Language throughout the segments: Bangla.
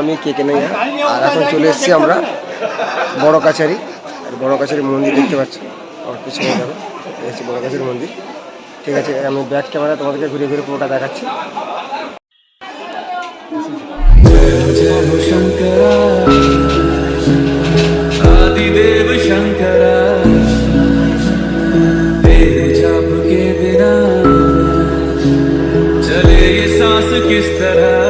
নেই কে কে নেই আর এখন চলে এসেছি আমরা বড় কাছারি আর বড় কাছারি মন্দির দেখতে পাচ্ছি আমার পিছনে দেখো এই হচ্ছে বড় কাছারি মন্দির ঠিক আছে আমি ব্যাক ক্যামেরা তোমাদেরকে ঘুরে ঘুরে পুরোটা দেখাচ্ছি आदिदेव शंकरा तेरे जाप के बिना चले ये सांस किस तरह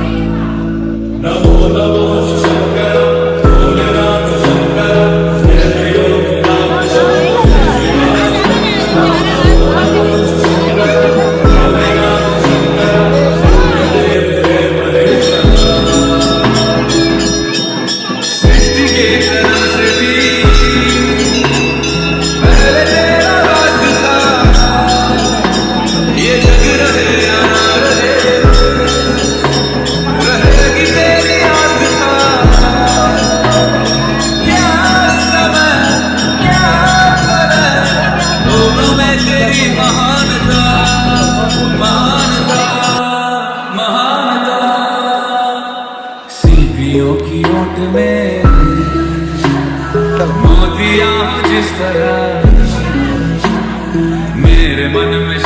तेरी महानता महानता महानता। सीपियों की ओट में मोतिया जिस तरह मेरे मन में